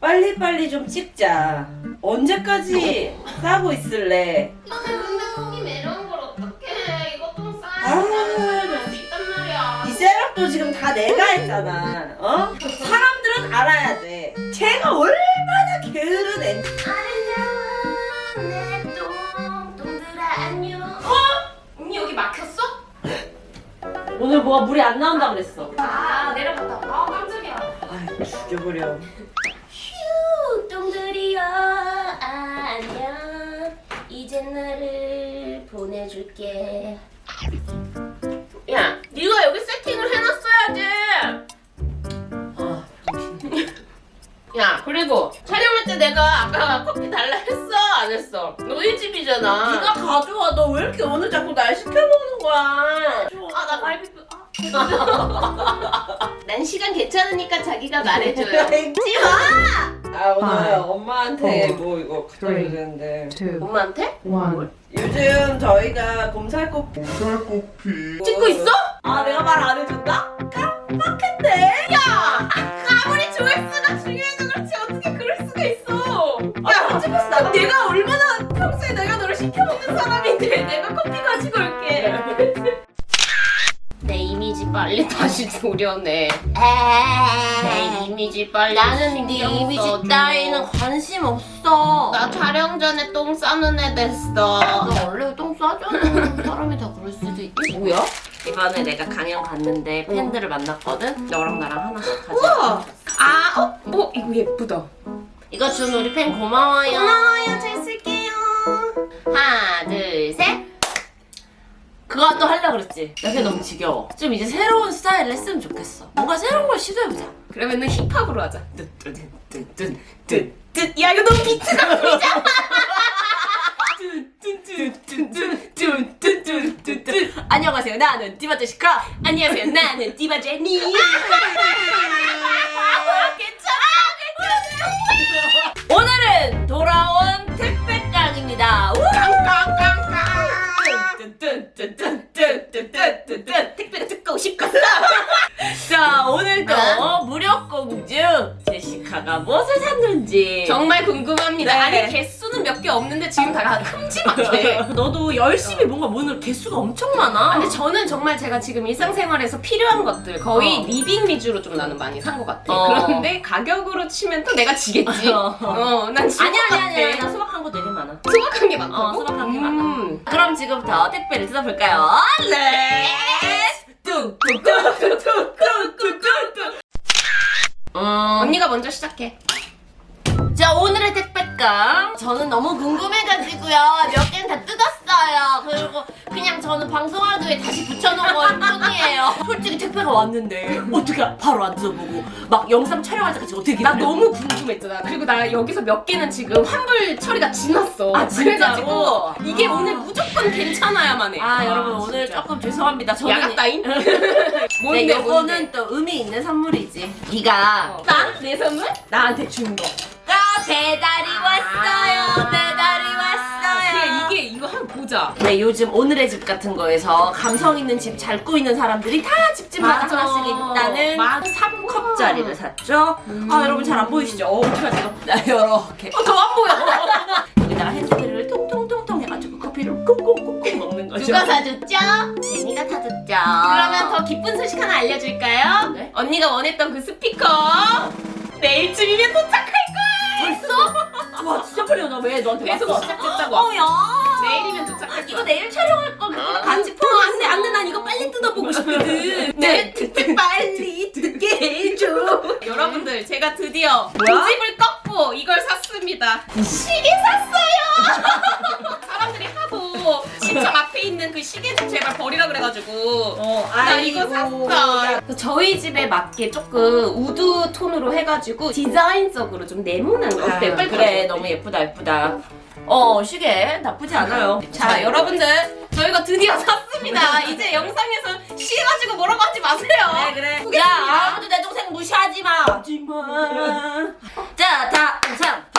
빨리빨리 좀 찍자. 언제까지 싸고 있을래? 근데 근데 속이 매려운 걸 어떡해 이거 똥 아, 싸야 수 있단 말이야 이 셋업도 지금 다 내가 했잖아. 어? 사람들은 알아야 돼. 쟤가 얼마나 게으른 애. 아름다운 내 똥 똥들아 안녕 어? 언니 여기 막혔어? 오늘 뭐가 물이 안 나온다 그랬어. 아 내려갔다 아 깜짝이야 아이, 죽여버려. 보내줄게 야 네가 여기 세팅을 해놨어야지 아. 야 그리고 촬영할 때 내가 아까 커피 달라 했어 안 했어 너희 집이잖아 네가 가져와. 너 왜 이렇게 오늘 자꾸 날 시켜 먹는 거야? 아 나 갈비뼈 아. 난 시간 괜찮으니까 자기가 말해줘요 맹지 마! 아, 오늘 엄마한테 뭐 이거 three. 되는데. two, 엄마한테? one. 요즘 저희가 곰살코피 찍고 있어? 아 내가 말 안 해줬다? 깜빡했네 야 아무리 조회수 도려내 내 이미지 빨리 나는 네 신경 이미지 써줘. 따위는 관심 없어 나 촬영 전에 똥 싸는 애 됐어 너 원래 똥 싸잖아 사람이 다 그럴 수도 있지 뭐야? 이번에 내가 강연 갔는데 팬들을 만났거든 너랑 나랑 하나씩 가져 우와 아, 어, 어, 이거 예쁘다. 이거 준 우리 팬 고마워요. 고마워요. 잘 쓸게요. 하나, 둘, 셋. 그거 또 하려고 그랬지 나 그게 너무 지겨워 좀 이제 새로운 스타일을 했으면 좋겠어 뭔가 새로운 걸 시도해보자 그러면은 힙합으로 하자. 뜬뜬뜬뜬뜬뜬. 야, 이거 너무 비트가 보이잖아. 뜬뜬뜬뜬뜬뜬뜬뜬뜬. 안녕하세요 나는 디바제 시카 안녕하세요. 나는 디바 제니. 괜찮아. 오늘은 돌아온 택배깡입니다 우! 뜬뜬뜬뜬뜬뜬뜬뜬뜬. 택배가 듣고 싶었어. 자 오늘도 어? 무력 공주 제시카가 무엇을 샀는지 정말 궁금합니다. 네. 아니 개수는 몇 개 없는데 지금 다 큼지막해. 너도 열심히 뭔가 오늘 개수가 엄청 많아 근데 저는 정말 제가 지금 일상생활에서 필요한 것들 거의 어. 리빙 위주로 좀 나는 많이 산 것 같아. 어. 그런데 가격으로 치면 또 내가 지겠지. 어. 어, 난것 아니야 아니야 같아. 나 소박한 거 되게 많아 소박한 게 많다고? 어 소박한 게 많아 음. 그럼 지금부터 택배를 뜯어볼까요? 렛츠 뚝뚝뚝뚝뚝뚝뚝 음, 언니가 먼저 시작해. 자 오늘의 택배감 저는 너무 궁금해가지고요 몇 개는 다 뜯었어요 그리고 그냥 저는 방송하기 위해 다시 붙여놓은 걸 뿐이에요 솔직히 택배가 왔는데 어떻게 바로 안 뜯어보고 막 영상 촬영할 때까지 어떻게 나 기다려? 너무 궁금했잖아. 그리고 나 여기서 몇 개는 지금 환불 처리가 지났어. 아, 진짜로? 그래가지고 이게 아. 오늘 무조건 괜찮아야만 해. 아, 여러분 오늘 진짜. 조금 죄송합니다 저는 야갔다잉? 네, 뭔데, 요거는 뭔데? 또 의미 있는 선물이지 네가 어. 나? 내 선물? 나한테 준 거. 아, 보자. 네, 요즘 오늘의 집 같은 거에서 감성 있는 집 잘 꾸이는 사람들이 다 집집마다 맞아. 하나씩 있다는 맞아. 3컵짜리를 샀죠. 아, 여러분 잘 안 보이시죠? 어, 어떡하지? 아, 이렇게. 어, 더 안 보여. 여기다가 핸드크림을 통통통통 해가지고 커피를 꾹꾹꾹꾹 먹는 거죠. 누가 사줬죠? 제니가 사줬죠. 그러면 더 기쁜 소식 하나 알려줄까요? 네? 언니가 원했던 그 스피커 내일쯤이면 도착 왜 너한테 배송 왔어? 시작됐다고. 어, 야. 내일이면 도착할 이거 거야. 내일 촬영할 거 그거 같이 포 안돼 안돼 난 이거 빨리 뜯어보고 싶거든 네, 빨리 듣게 해줘 여러분들 제가 드디어 뭐야? 고집을 꺾고 이걸 샀습니다. 시계 샀어요. 사람들이 하도 시청 앞에 있는 그 시계 좀 제발 버리라 그래가지고 어, 나 이거 샀어. 그 저희 집에 맞게 조금 우드 톤으로 해가지고 디자인적으로 좀 네모난 거 어때? 빨리 그래. 너무 예쁘다 예쁘다 어 시계 나쁘지 않아요 자 여러분들 저희가 드디어 샀습니다. 이제 영상에서 시계 가지고 뭐라고 하지 마세요. 그래 그래 보겠습니다. 야 아무도 내 동생 무시하지 마 하지마 자다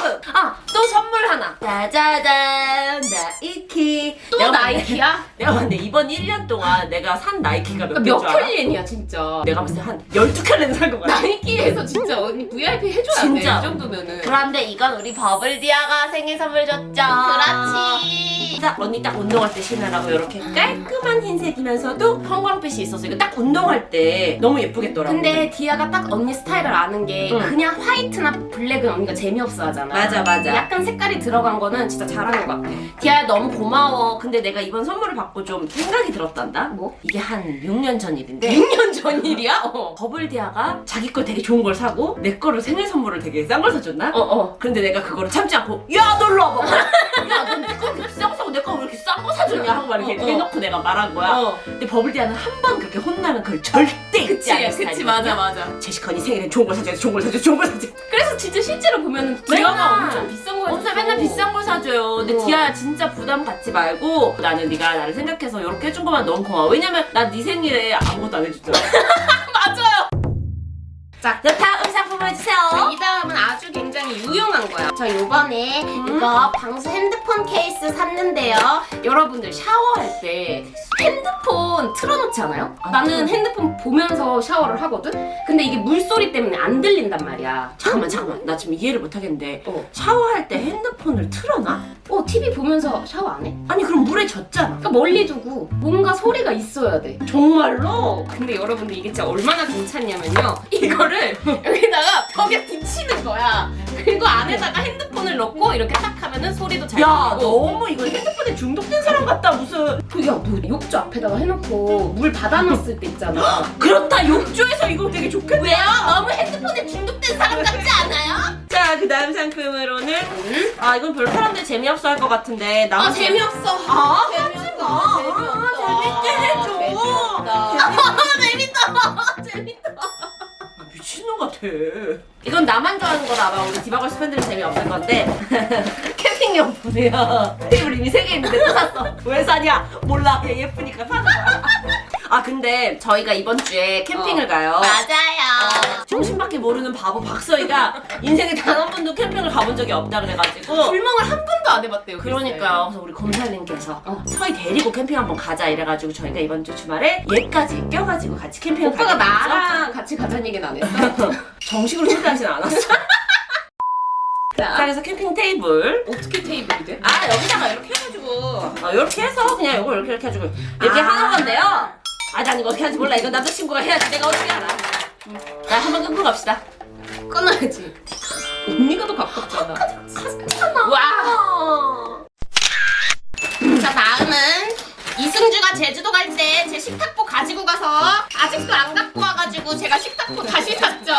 음아또 선물 하나. 짜자잔 나이키. 또 내가 나이키야? 내가 봤는데 이번 1년 동안 내가 산 나이키가 몇몇 개인 줄 알아? 켤레냐 진짜. 내가 봤을 때 한 12켤레는 산것 같아. 나이키에서 진짜 언니 VIP 해줘야 진짜. 돼. 이 정도면은. 그런데 이건 우리 버블디아가 생일 선물 줬죠. 그렇지. 딱 언니 딱 운동할 때 신으라고 이렇게 깔끔한 흰색이면서도 형광빛이 있어서 이거 딱 운동할 때 너무 예쁘겠더라고. 근데 디아가 딱 언니 스타일을 아는 게 응. 그냥 화이트나 블랙은 언니가 재미없어 하잖아. 맞아 맞아. 약간 색깔이 들어간 거는 진짜 잘한 것 같아. 디아야 너무 고마워. 근데 내가 이번 선물을 받고 좀 생각이 들었단다. 뭐? 이게 한 6년 전 일인데 6년 전 일이야? 어. 버블 디아가 자기 거 되게 좋은 걸 사고 내 거를 생일 선물을 되게 싼 걸 사줬나? 어, 어. 근데 내가 그거를 참지 않고 야 놀러 와봐 야넌내거 비싼 거 싼 거 사줬냐 하고 막 이렇게 어, 어. 대놓고 내가 말한 거야 어. 근데 버블디아는 한 번 그렇게 혼나면 그걸 절대 잊지 그치, 않는 그치, 스타일이거든. 맞아, 맞아. 제시컨이 생일엔 좋은 걸 사줘야 돼 좋은 걸 사줘 좋은 걸 사줘 그래서 진짜 실제로 보면은 디아가 맨날. 엄청 비싼 거 엄청 맨날 비싼 걸 사줘요 근데 어. 디아야 진짜 부담 갖지 말고 나는 네가 나를 생각해서 이렇게 해준 것만 너무 고마워 왜냐면 나 네 생일에 아무것도 안 해줬잖아 맞아요. 자 다음 상품 해주세요 이 다음은 아주 굉장히 유용한 거야. 저 요번에 음. 이거 방수 핸드폰 케이스 샀는데요. 여러분들 샤워할 때 핸드폰 틀어놓지 않아요? 안 나는. 핸드폰 보면서 샤워를 하거든? 근데 이게 물소리 때문에 안 들린단 말이야. 잠깐만 잠깐만 나 지금 이해를 못하겠는데 어. 샤워할 때 핸드폰을 틀어놔? 어, TV 보면서 샤워 안 해? 아니 그럼 물에 젖잖아 그러니까 멀리 두고 뭔가 소리가 있어야 돼. 정말로? 어, 근데 여러분들 이게 진짜 얼마나 괜찮냐면요. 이거를 여기다가 벽에 붙이는 거야. 그리고 안에다가 핸드폰을 넣고 이렇게 딱 하면은 소리도 잘 야 들리고. 너무 이거 핸드폰에 중독된 사람 같다 무슨 그, 야, 너 욕조 앞에다가 해놓고 물 받아놨을 때 있잖아. 그렇다 욕조에서 이거 되게 좋겠다 왜요? 너무 핸드폰에 중독된 사람 같지 않아요? 자그 다음 상품으로는 응? 아 이건 별로 사람들 재미없어 할 것 같은데 나 아, 재미없어. 아, 재미없어. 아, 재미없어. 재밌게 해줘. 재밌다. 재밌다. 같아. 이건 나만 좋아하는 거다. 아마 우리 디바걸스 팬들은 재미없을 건데. 캠핑용품이야 테이블 이미 3개 있는데 또 샀어. 왜 사냐? 몰라. 얘 예쁘니까 거야 아 근데 저희가 이번 주에 캠핑을 가요 맞아요. 정신밖에 모르는 바보 박서희가 인생에 단 한 번도 캠핑을 가본 적이 없다 그래가지고 불멍을 한 번도 안 해봤대요. 그러니까요. 그래서 우리 검사님께서 어. 서희 데리고 캠핑 한번 가자 이래가지고 저희가 이번 주 주말에 얘까지 껴가지고 같이 캠핑을 오빠가 가게 됐죠. 나랑 같이 가자는 얘기는 안 했어? 정식으로 초대하진 않았어. 자, 자, 그래서 캠핑 테이블. 어떻게 테이블이 돼? 아 여기다가 이렇게 해가지고 아, 이렇게 해서 그냥 이걸 이렇게 이렇게 해가지고 이렇게 하는 건데요. 아, 난 이거 어떻게 하는지 몰라. 이거 남자친구가 해야지. 내가 어떻게 알아. 음. 자, 한번 끊고 갑시다. 끊어야지. 언니가 더 가깝잖아. 와. 이승주가 제주도 갈 때 제 식탁보 가지고 가서 아직도 안 갖고 와가지고 제가 식탁보 다시 샀죠.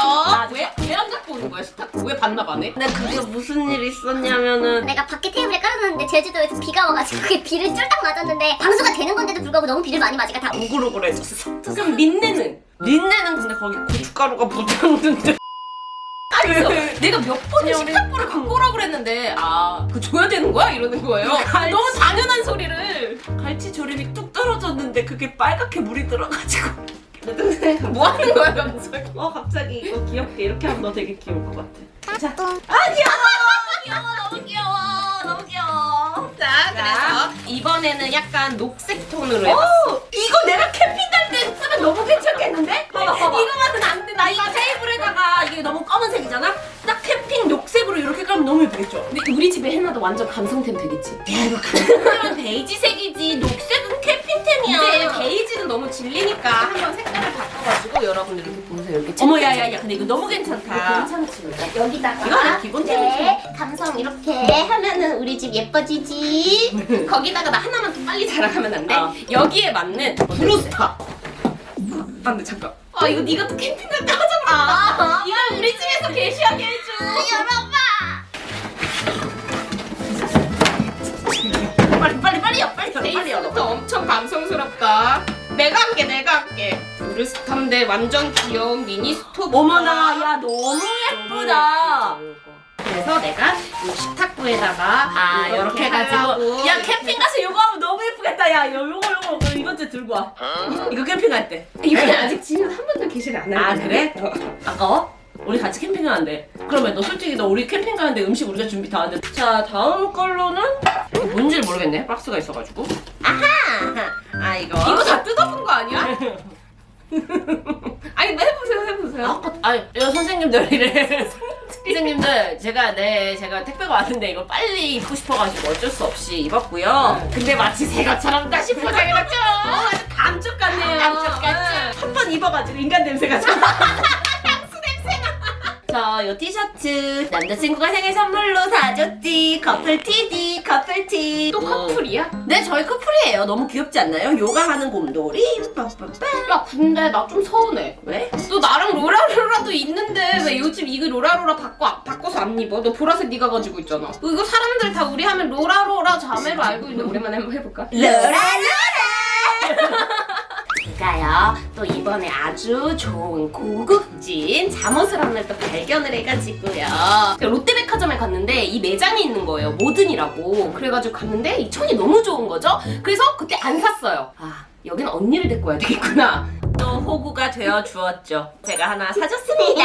왜? 왜 안 갖고 오는 거야, 식탁보? 왜 반납 안 해? 근데 그게 무슨 일 있었냐면은 내가 밖에 테이블에 깔아놨는데 제주도에서 비가 와가지고 그게 비를 쫄딱 맞았는데 방수가 되는 건데도 불구하고 너무 비를 많이 맞으니까 다 우글우글해졌어. 그럼 민네는? 린네는 근데 거기 고춧가루가 묻었는데. 그래서 내가 몇 번을 식탁보를 갖고 오라고 그랬는데 아, 그거 줘야 되는 거야? 이러는 거예요. 갈치. 너무 당연한 소리를. 갈치 조림이 뚝 떨어졌는데 그게 빨갛게 물이 들어가지고 뭐 하는 거야, 갑자기? 어 갑자기 이거 귀엽게 이렇게 하면 너 되게 귀여울 것 같아 자 귀여워, 너무 귀여워, 너무 귀여워. 자, 그래서 이번에는 약간 녹색 톤으로 해봤어. 오! 이거 내가 캠핑 쓰면 너무 괜찮겠는데? 봐봐 봐봐 이거만은 안 돼. 나 이거 테이블에다가 이게 너무 검은색이잖아? 딱 캠핑 녹색으로 이렇게 깔면 너무 예쁘겠죠? 근데 우리 집에 해놔도 완전 감성템 되겠지. 야 이거 감성은 베이지색이지 녹색은 캠핑템이야 근데 베이지는 너무 질리니까 한번 색깔을 바꿔가지고 여러분들 이렇게 보세요. 이렇게 어머 야 야 야 근데 이거 너무 괜찮다 괜찮지? 여기다가 이거 그냥 기본템이지. 네, 감성 이렇게 하면은 우리 집 예뻐지지 거기다가 나 하나만 더 빨리 자랑하면 안 돼? 어. 여기에 맞는 브루스타. 안돼 잠깐. 아 이거 네가 또 캠핑 갈때 하잖아. 이거 우리 집에서 게시하게 해줘. 여러분 빨리 빨리 빨리요 빨리 열어 빨리 열어 베이스부터 엄청 감성스럽다. 내가 할게, 내가 할게. 브루스타인데 완전 귀여운 미니 스토브. 어머나 야 너무 예쁘다 그래서 내가 이 식탁보에다가 아 이렇게 해가지고 야 이렇게 캠핑 가서 이거 하면 너무 예쁘겠다. 야 요- 요거 요거. 그럼 이번 주에 들고 와. 이거 캠핑 갈때. 이번에 아직 집에 한 번도 게시를 안 아, 했는데. 그래? 아까워? 우리 같이 캠핑 가는데. 그러면 너 솔직히 너 우리 캠핑 가는데 음식 우리가 준비 다 하는데 자 다음 걸로는 이게 뭔지 모르겠네. 박스가 있어가지고. 아하! 아 이거? 이거 다 뜯어본 거 아니야? 아니 뭐 해보세요 해보세요. 아까 아니 이거 선생님들 이래 선생님들 제가 네 제가 택배가 왔는데 이거 빨리 입고 싶어가지고 어쩔 수 없이 입었고요. 근데 마치 새 것처럼 다시 포장해놨죠? 어, 아주 감쪽 같네요. 깜짝 깜짝 한번 입어가지고 인간 냄새가 좀 자, 요 티셔츠. 남자친구가 생일 선물로 사줬지. 커플티지 커플 티. 또 커플이야? 네 저희 커플 이에요 너무 귀엽지 않나요? 요가하는 곰돌이 빠빠빠 야 근데 나 좀 서운해. 왜? 너 나랑 로라로라도 있는데 왜 요즘 이거 로라로라 바꿔 바꿔서 안 입어? 너 보라색 네가 가지고 있잖아. 이거 사람들 다 우리 하면 로라로라 자매로 알고 있는데 오랜만에 한번 해볼까? 로라로라 제가요? 또 이번에 아주 좋은 고급진 잠옷을 하나 또 발견을 해가지고요. 롯데백화점에 갔는데 이 매장이 있는 거예요. 모든이라고. 그래가지고 갔는데 이 천이 너무 좋은 거죠? 그래서 그때 안 샀어요. 아 여기는 언니를 데리고 와야 되겠구나 또 호구가 되어 주었죠. 제가 하나 사줬습니다.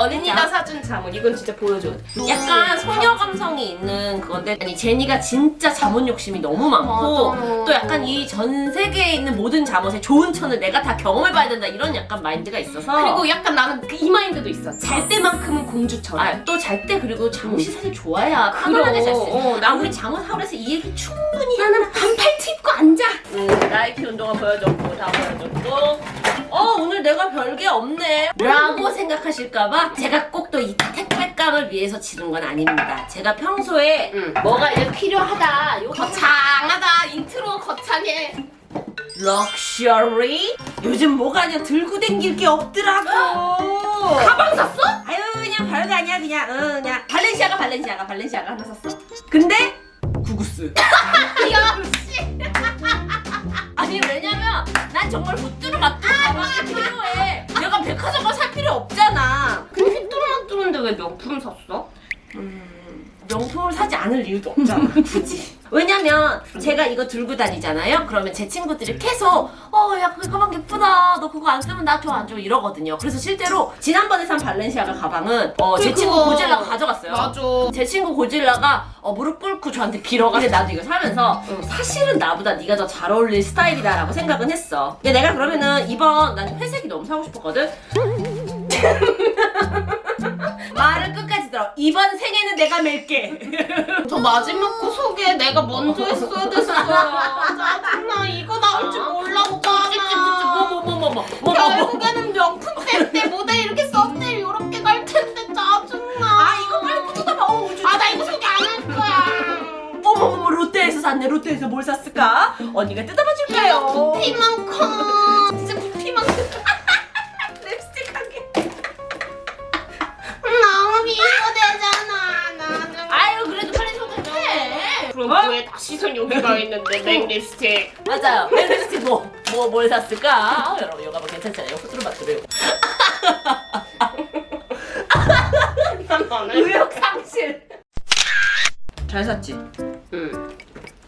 언니가 사준 잠옷 이건 진짜 보여줘. 약간 소녀 감성이 있는 그건데 아니 제니가 진짜 잠옷 욕심이 너무 많고 맞아. 또 약간 이 전 세계에 있는 모든 잠옷의 좋은 천을 내가 다 경험해봐야 된다 이런 약간 마인드가 있어서. 그리고 약간 나는 그이 마인드도 있어. 잘 때만큼은 공주처럼. 아, 또 잘 때 그리고 잠옷이 사실 좋아야. 편안하게 잘 수 있어. 어, 나 우리 잠옷 하울에서 이 얘기 충분히 나는 반팔 티 입고 앉아. 음, 나이키 운동화 보여줬고 다 보여줬고 어 오늘 내가 별게 없네. 라고 생각하실까봐 제가 꼭 또 이 택배감을 위해서 지른 건 아닙니다. 제가 평소에 응. 뭐가 이제 필요하다 요 거창하다 인트로 거창해. 럭셔리? 요즘 뭐가 그냥 들고 댕길 게 없더라고. 가방 샀어? 아유 그냥 별거 아니야 그냥. 응 그냥. 발렌시아가 발렌시아가 발렌시아가 하나 샀어. 근데 구구스. 역시. 아니 왜냐면 난 정말 후뚜루 맞뚜 가방이 필요해. 내가 백화점 가서 살 필요 없잖아. 근데 휘뚜루마뚜루인데 왜 명품 샀어? 음, 명품을 사지 않을 이유도 없잖아. 굳이 왜냐면 제가 이거 들고 다니잖아요? 그러면 제 친구들이 계속 어 야 그 가방 예쁘다. 너 그거 안 쓰면 나 줘 안 줘 이러거든요. 그래서 실제로 지난번에 산 발렌시아가 가방은 어, 제 그거. 친구 고질라가 가져갔어요. 맞아. 제 친구 고질라가 어, 무릎 꿇고 저한테 빌어가 근데 나도 이거 사면서 음, 사실은 나보다 네가 더 잘 어울릴 스타일이다라고 생각은 했어. 근데 내가 그러면은 이번 난 회색이 너무 사고 싶었거든. 말을 끝까지 들어. 이번 생에는 내가 맬게. 저 마지막 거 소개 내가 먼저 했어야 됐어 짜증나 이거 나올 뭘 샀을까? 언니가 뜯어봐 부피만 커 진짜 커 립스틱 한 개 너무 비교되잖아. 나는. 아유 그래도 빨리 소개해 그럼 어? 왜 다 시선 여기가 있는데 맥 립스틱. 맞아요. 립스틱 뭐, 뭐, 뭘 샀을까? 아, 여러분 이거 가면 괜찮잖아요. 맞들어요. 나는 의욕 상실. 잘 샀지?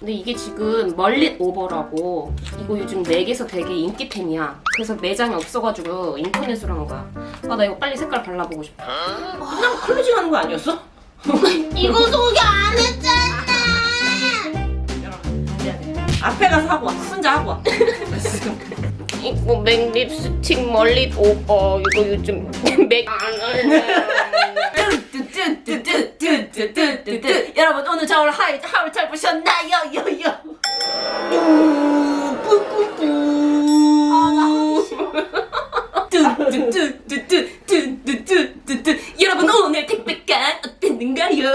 응. 근데 이게 지금 멀릿 오버라고 이거 요즘 맥에서 되게 인기템이야. 그래서 매장이 없어가지고 인터넷으로 한 거야. 아 나 이거 빨리 색깔 발라보고 싶어. 그냥 클로징 하는 거 아니었어? 이거 소개 안 했잖아. 앞에 가서 하고 와 혼자 하고 와 이거 맥 립스틱 멀릿 오버 이거 요즘 맥안 할래. 뚜뚜뚜뚜뚜뚜뚜뚜 여러분 오늘 저울 하울 하울 잘 보셨나요? 요요 뚜뚜뚜뚜뚜뚜뚜뚜뚜 여러분 오늘 택배가 어땠는가요?